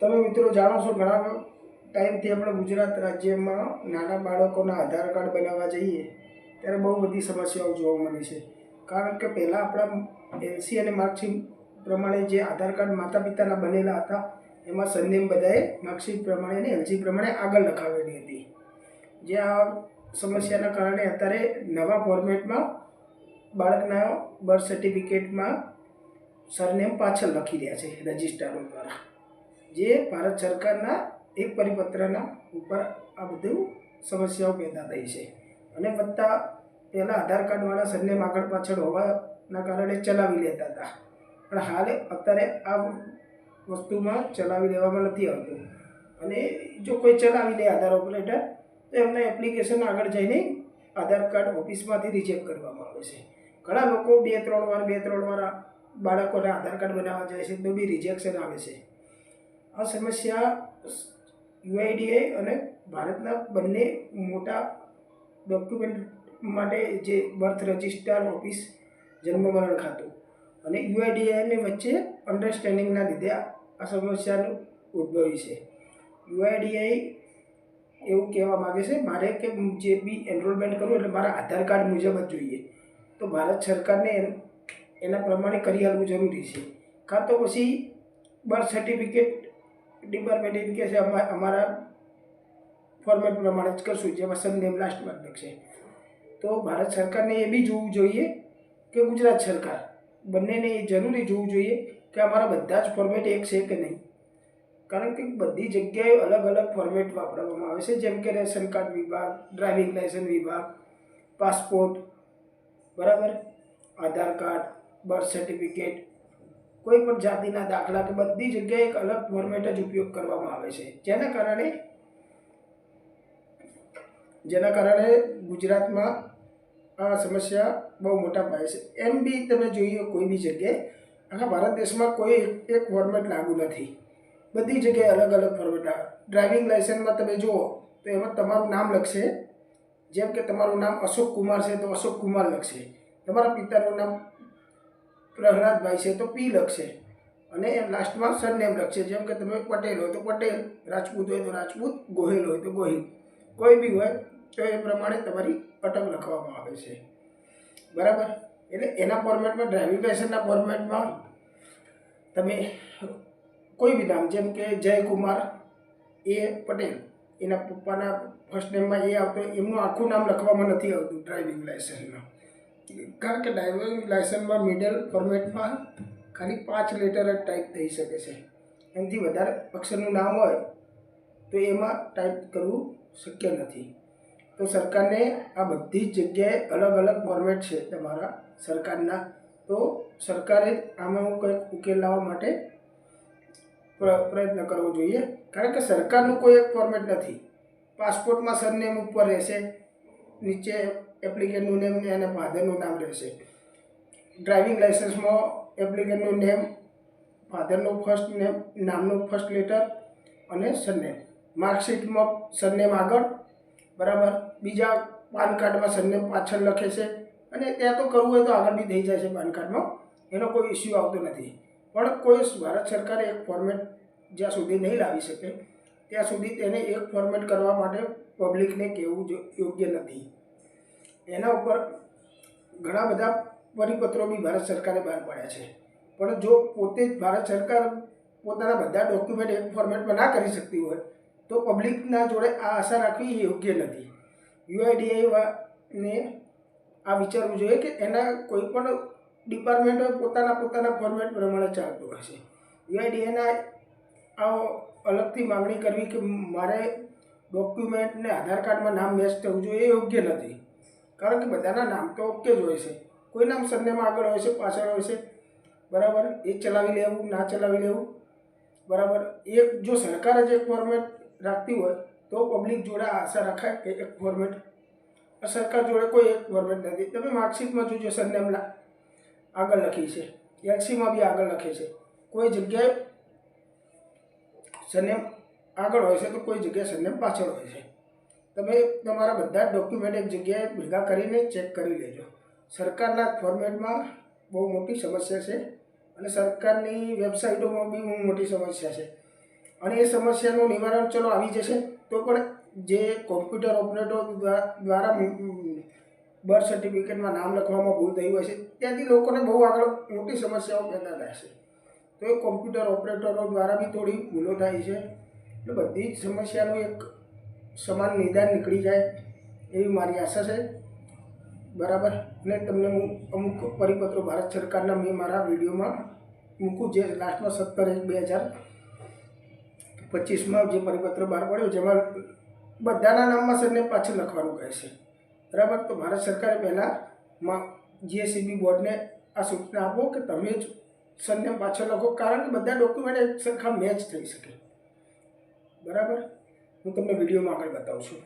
તમે મિત્રો જાણો છો ઘણા ટાઈમથી આપણે ગુજરાત રાજ્યમાં નાના બાળકોના આધાર કાર્ડ બનાવવા જઈએ, ત્યારે બહુ બધી સમસ્યાઓ જોવા મળી છે. કારણ કે પહેલાં આપણા એલસી અને માર્કશીટ પ્રમાણે જે આધાર કાર્ડ માતા પિતાના બનેલા હતા, એમાં સરનેમ બધાએ માર્કશીટ પ્રમાણે અને એલસી પ્રમાણે આગળ લખાવેલી હતી. જે આ સમસ્યાના કારણે અત્યારે નવા ફોર્મેટમાં બાળકના બર્થ સર્ટિફિકેટમાં સરનેમ પાછળ લખી રહ્યા છે રજિસ્ટ્રારો દ્વારા. જે ભારત સરકારના એક પરિપત્રના ઉપર આ બધું સમસ્યાઓ પેદા થઈ છે. અને વત્તા પહેલાં આધાર કાર્ડવાળા સરનેમ આગળ પાછળ હોવાના કારણે ચલાવી લેતા હતા. પણ હાલ અત્યારે આ વસ્તુમાં ચલાવી લેવામાં નથી આવતું. અને જો કોઈ ચલાવી લે આધાર ઓપરેટર, તો એમને એપ્લિકેશન આગળ જઈને આધાર કાર્ડ ઓફિસમાંથી રિજેક્ટ કરવામાં આવે છે. ઘણા લોકો બે, ત્રણ વાર, બે, ત્રણ વાર બાળકોને આધાર કાર્ડ બનાવવા જાય છે, તો બી રિજેક્શન આવે છે. આ સમસ્યા યુઆઈડીએ અને ભારતના બંને મોટા ડોક્યુમેન્ટ માટે જે બર્થ રજિસ્ટ્રાર ઓફિસ જન્મ મરણ ખાતું અને યુઆઈડીએની વચ્ચે અન્ડરસ્ટેન્ડિંગના લીધે આ સમસ્યાનું ઉદ્ભવી છે. યુઆઈડીઆઈ એવું કહેવા માગે છે, મારે કે જે બી એનરોલમેન્ટ કરવું એટલે મારા આધાર કાર્ડ મુજબ જ જોઈએ. તો ભારત સરકારને એના પ્રમાણે કરી આપવું જરૂરી છે. કાં તો પછી બર્થ સર્ટિફિકેટ ડિપાર્ટમેન્ટ એ કહે છે, અમા- અમારા ફોર્મેટ પ્રમાણે જ કરશું, જેમાં સરનેમ લાસ્ટ જ છે તો ભારત સરકારને એ બી જોવું જોઈએ કે ગુજરાત સરકાર બંનેને એ જરૂરી જોવું જોઈએ કે અમારા બધા જ ફોર્મેટ એક છે કે નહીં. કારણ કે બધી જગ્યાએ અલગ અલગ ફોર્મેટ વાપરવામાં આવે છે, જેમ કે રેશન કાર્ડ વિભાગ ડ્રાઇવિંગ લાયસન્સ વિભાગ પાસપોર્ટ બરાબર? આધાર કાર્ડ બર્થ સર્ટિફિકેટ કોઈ પણ જાતિના દાખલા કે બધી જગ્યાએ એક અલગ ફોર્મેટ જ ઉપયોગ કરવામાં આવે છે. જેના કારણે જેના કારણે ગુજરાતમાં આ સમસ્યા બહુ મોટા પાયે છે. એમ બી તમે જોઈએ કોઈ બી જગ્યાએ આખા ભારત દેશમાં કોઈ એક ફોર્મેટ લાગુ નથી. બધી જગ્યાએ અલગ અલગ ફોર્મેટ ડ્રાઇવિંગ લાઇસન્સમાં તમે જુઓ તો એમાં તમારું નામ લખશે. જેમ કે તમારું નામ અશોક કુમાર છે તો અશોક કુમાર લખશે. તમારા પિતાનું નામ પ્રહલાદભાઈ છે તો પી લખશે. અને લાસ્ટમાં સરનેમ લખશે. જેમ કે તમે પટેલ હોય તો પટેલ, રાજપૂત હોય તો રાજપૂત, ગોહિલ હોય તો ગોહિલ. કોઈ બી હોય તો એ પ્રમાણે તમારી અટક લખવામાં આવે છે. બરાબર? એટલે એના ફોર્મેટમાં ડ્રાઇવિંગ લાઇસન્સના ફોર્મેટમાં તમે કોઈ બી નામ, જેમ કે જયકુમાર, એ પટેલ, એના પપ્પાના ફર્સ્ટ નેમમાં એ આવતો એમનું આખું નામ લખવામાં નથી આવતું ડ્રાઇવિંગ લાઇસન્સમાં કારણ કે ડ્રાઇવિંગ લાઇસન્સમાં મિડલ ફોર્મેટમાં ખાલી પાંચ લેટર જ ટાઈપ થઈ શકે છે. એનાથી વધારે અક્ષરનું નામ હોય તો એમાં ટાઈપ કરવું શક્ય નથી. તો સરકારને આ બધી જ જગ્યાએ અલગ અલગ ફોર્મેટ છે તમારા સરકારના. તો સરકારે આમાં હું કંઈક ઉકેલ લાવવા માટે પ્ર- પ્રયત્ન કરવો જોઈએ. કારણ કે સરકારનું કોઈ એક ફોર્મેટ નથી. પાસપોર્ટમાં સરનેમ ઉપર રહેશે, નીચે એપ્લિકેન્ટનું નેમ અને ફાધરનું નામ રહેશે. ડ્રાઇવિંગ લાઇસન્સમાં એપ્લિકેન્ટનું નેમ, ફાધરનું ફર્સ્ટ નેમ, નામનું ફર્સ્ટ લેટર અને સરનેમ. માર્કશીટમાં સરનેમ આગળ, બરાબર? બીજા પાન કાર્ડમાં સરનેમ પાછળ લખે છે અને ત્યાં તો કરવું હોય તો આગળ બી થઈ જાય છે પાન કાર્ડમાં. એનો કોઈ ઇસ્યુ આવતો નથી. પણ કોઈ ભારત સરકારે એક ફોર્મેટ જ્યાં સુધી નહીં લાવી શકે, ત્યાં સુધી તેને એક ફોર્મેટ કરવા માટે પબ્લિકને કહેવું જો- યોગ્ય નથી. એના ઉપર ઘણા બધા પરિપત્રો બી ભારત સરકારે બહાર પાડ્યા છે. પણ જો પોતે જ ભારત સરકાર પોતાના બધા ડોક્યુમેન્ટ એક ફોર્મેટમાં ના કરી શકતી હોય, તો પબ્લિકના જોડે આ આશા રાખવી યોગ્ય નથી. યુઆઈડીઆઈને આ વિચારવું જોઈએ કે એના કોઈ પણ ડિપાર્ટમેન્ટ પોતાના પોતાના ફોર્મેટ પ્રમાણે ચાલતું હશે યુઆઈડીએના આ અલગથી માગણી કરવી કે મારે ડોક્યુમેન્ટને આધાર કાર્ડમાં નામ મેચ થવું જોઈએ એ યોગ્ય નથી. કારણ કે બધાના નામ તો ઓકે જ હોય છે. કોઈ નામ સરનેમાં આગળ હોય છે, પાછળ હોય છે. બરાબર? એ ચલાવી લેવું, ના ચલાવી લેવું. બરાબર? એક જો સરકાર જ એક ફોર્મેટ રાખતી હોય, તો પબ્લિક જોડે આ આશા રખાય કે એક ફોર્મેટ સરકાર જોડે કોઈ એક ફોર્મેટ નથી. તમે માર્કશીટમાં જોજો સરનેમ લા આગળ લખી છે. એલસીમાં બી આગળ લખે છે. કોઈ જગ્યાએ સરનેમ આગળ હોય છે, તો કોઈ જગ્યાએ સરનેમ પાછળ હોય છે. તમે તમારા બધા જ ડોક્યુમેન્ટ એક જગ્યાએ ભેગા કરીને ચેક કરી લેજો. સરકારના ફોર્મેટમાં બહુ મોટી સમસ્યા છે અને સરકારની વેબસાઇટોમાં બી બહુ મોટી સમસ્યા છે. અને એ સમસ્યાનું નિવારણ ચલો આવી જશે તો પણ જે કોમ્પ્યુટર ઓપરેટર દ્વા- દ્વારા બર્થ સર્ટિફિકેટમાં નામ લખવામાં ભૂલ થઈ હોય છે, ત્યાંથી લોકોને બહુ આગળ મોટી સમસ્યાઓ પેદા થાય છે. તો એ કોમ્પ્યુટર ઓપરેટરો દ્વારા બી થોડી ભૂલો થાય છે. એટલે બધી જ સમસ્યાનું એક સમાન નિદાન નીકળી જાય એવી મારી આશા છે. બરાબર? અને તમને હું અમુક પરિપત્રો ભારત સરકારના મેં મારા વિડીયોમાં મૂકું જે લાસ્ટમાં સત્તર એક બે હજાર પચીસમાં જે પરિપત્ર બહાર પડ્યો જેમાં બધાના નામમાં સરને પાછળ લખવાનું કહે છે. બરાબર? તો ભારત સરકારે પહેલાં જીએસસીબી બોર્ડને આ સૂચના આપો કે તમે જ સરને પાછળ લખો કારણ કે બધા ડોક્યુમેન્ટ એક સરખા મેચ થઈ શકે. બરાબર? હું તમને વિડીયોમાં આગળ બતાવું છું.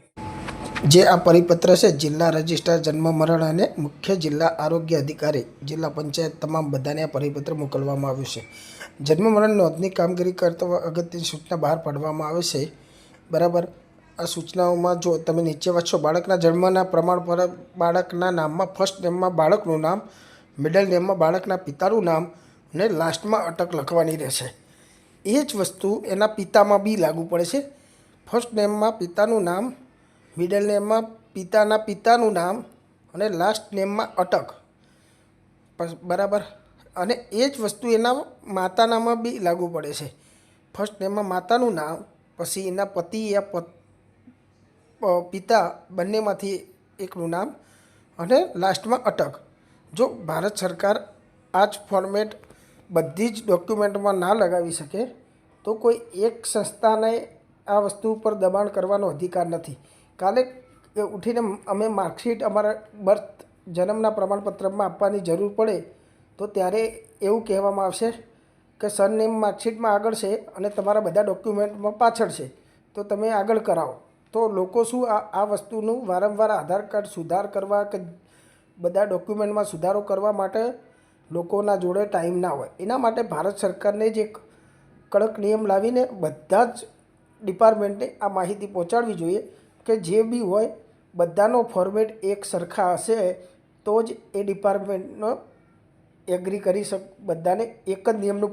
જે આ પરિપત્ર છે, જિલ્લા રજિસ્ટ્રાર જન્મ મરણ અને મુખ્ય જિલ્લા આરોગ્ય અધિકારી, જિલ્લા પંચાયત તમામ બધાને આ પરિપત્ર મોકલવામાં આવ્યું છે. જન્મ મરણ નોંધની કામગીરી કરતા અગત્યની સૂચના બહાર પાડવામાં આવે છે. બરાબર? આ સૂચનાઓમાં જો તમે નીચે વાંચો બાળકના જન્મના પ્રમાણપત્ર બાળકના નામમાં, ફર્સ્ટ નેમમાં બાળકનું નામ, મિડલ નેમમાં બાળકના પિતાનું નામ અને લાસ્ટમાં અટક લખવાની રહેશે. એ જ વસ્તુ એના પિતામાં બી લાગુ પડે છે. ફર્સ્ટ નેમમાં પિતાનું નામ, મિડલ નેમમાં પિતાના પિતાનું નામ અને લાસ્ટ નેમમાં અટક. બરાબર? અને એ જ વસ્તુ એના માતાનામાં બી લાગુ પડે છે. ફર્સ્ટ નેમમાં માતાનું નામ, પછી એના પતિ યા પિતા બંનેમાંથી એકનું નામ અને લાસ્ટમાં અટક. જો ભારત સરકાર આ જ ફોર્મેટ બધી જ ડોક્યુમેન્ટમાં ના લગાવી શકે, તો કોઈ એક સંસ્થાને આ વસ્તુ ઉપર દબાણ કરવાનો અધિકાર નથી. કાલે ઉઠીને અમે માર્કશીટ અમારા બર્થ જન્મના પ્રમાણપત્રમાં આપવાની જરૂર પડે તો ત્યારે એવું કહેવામાં આવશે કે સરનેમ માર્કશીટમાં આગળ છે અને તમારા બધા ડોક્યુમેન્ટમાં પાછળ છે. તો તમે આગળ કરાવો. તો લોકો શું આ આ વસ્તુનું વારંવાર આધાર કાર્ડ સુધાર કરવા કે બધા ડોક્યુમેન્ટમાં સુધારો કરવા માટે લોકોના જોડે ટાઈમ ના હોય? એના માટે ભારત સરકારને જ એક કડક નિયમ લાવીને બધા જ ડિપાર્ટમેન્ટને આ માહિતી પહોંચાડવી જોઈએ કે જે બી હોય, બધાનો ફોર્મેટ એક સરખા હશે તો જ એ ડિપાર્ટમેન્ટનો એગ્રી કરી શક, બધાને એક જ નિયમનું